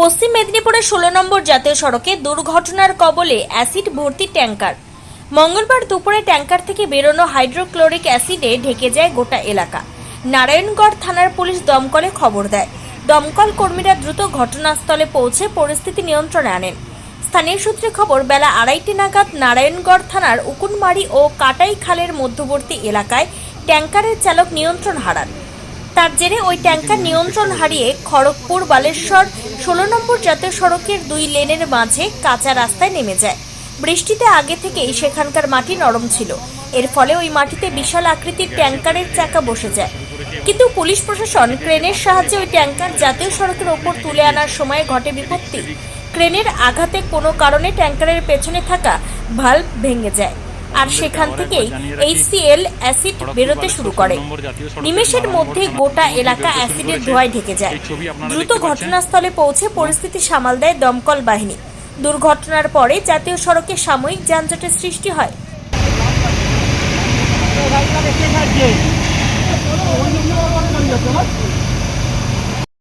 পশ্চিম মেদিনীপুরের ষোলো নম্বর জাতীয় সড়কে দুর্ঘটনার কবলে অ্যাসিড ভর্তি ট্যাঙ্কার। মঙ্গলবার দুপুরে ট্যাঙ্কার থেকে বেরোনো হাইড্রোক্লোরিক অ্যাসিডে ঢেকে যায় গোটা এলাকা। নারায়ণগড় থানার পুলিশ দমকলে খবর দেয়। দমকল কর্মীরা দ্রুত ঘটনাস্থলে পৌঁছে পরিস্থিতি নিয়ন্ত্রণে আনেন। স্থানীয় সূত্রে খবর, বেলা আড়াইটে নাগাদ নারায়ণগড় থানার উকুনমারি ও কাটাই খালের মধ্যবর্তী এলাকায় ট্যাঙ্কারের চালক নিয়ন্ত্রণ হারান। তার জেরে ওই ট্যাঙ্কার নিয়ন্ত্রণ হারিয়ে খড়গপুর বালেশ্বর ষোলো নম্বর জাতীয় সড়কের দুই লেনের মাঝে কাঁচা রাস্তায় নেমে যায়। বৃষ্টিতে আগে থেকেই সেখানকার মাটি নরম ছিল। এর ফলে ওই মাটিতে বিশাল আকৃতির ট্যাঙ্কারের চাকা বসে যায়। কিন্তু পুলিশ প্রশাসন ক্রেনের সাহায্যে ওই ট্যাঙ্কার জাতীয় সড়কের ওপর তুলে আনার সময় ঘটে বিপত্তি। ক্রেনের আঘাতে কোনো কারণে ট্যাঙ্কারের পেছনে থাকা ভাল্ব ভেঙে যায়। আর সেখান থেকেই এইচসিএল অ্যাসিড বেরোতে শুরু করে। নিমেষের মধ্যে গোটা এলাকা অ্যাসিডের ধোঁয়ায় ঢেকে যায়। দ্রুত ঘটনাস্থলে পৌঁছে পরিস্থিতি সামাল দেয় দমকল বাহিনী। দুর্ঘটনার পরে জাতীয় সড়কে সাময়িক যানজটের সৃষ্টি হয়।